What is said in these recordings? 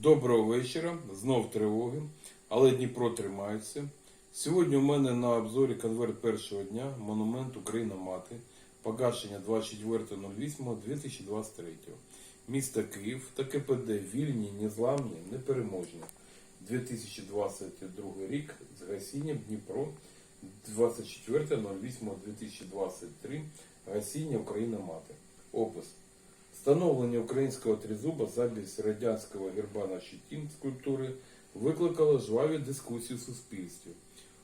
Доброго вечора, знов тривоги, але Дніпро тримається. Сьогодні у мене на обзорі конверт першого дня монумент Україна Мати, погашення 24.08.2023. Місто Київ та КПД вільні, незламні, непереможні. 2022 рік з гасінням Дніпро 24.08.2023 гасіння Україна Мати. Опис. Встановлення українського тризуба замість радянського герба на щиті скульптури викликало жваві дискусії в суспільстві.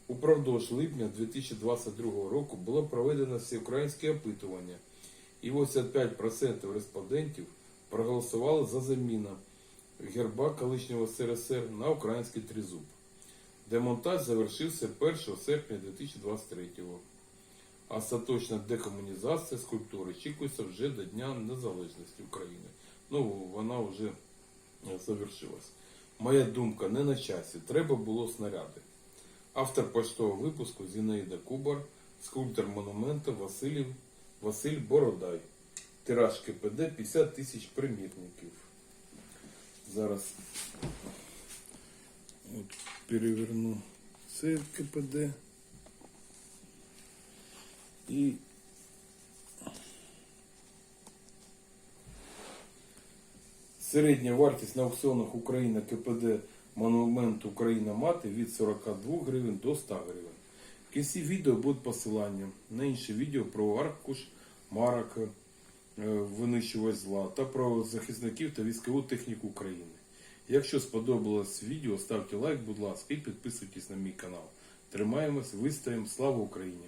Упродовж липня 2022 року було проведено всеукраїнське опитування, і 85% респондентів проголосували за заміну герба колишнього СРСР на український тризуб. Демонтаж завершився 1 серпня 2023 року. Остаточна декомунізація скульптури очікується вже до Дня Незалежності України. Ну, вона вже е, завершилась. Моя думка не на часі. Треба було снаряди. Автор поштового випуску Зінаїда Кубар, скульптор монумента Василів, Василь Бородай. Тираж КПД 50 тисяч примірників. Зараз от переверну це КПД. І середня вартість на аукціонах Україна КПД Монумент Україна Мати від 42 гривень до 100 гривень. В кінці відео буде посилання на інше відео про аркуш марок е, винищувач зла та про захисників та військову техніку України. Якщо сподобалось відео, ставте лайк, будь ласка, і підписуйтесь на мій канал. Тримаємось, вистоїмо, слава Україні!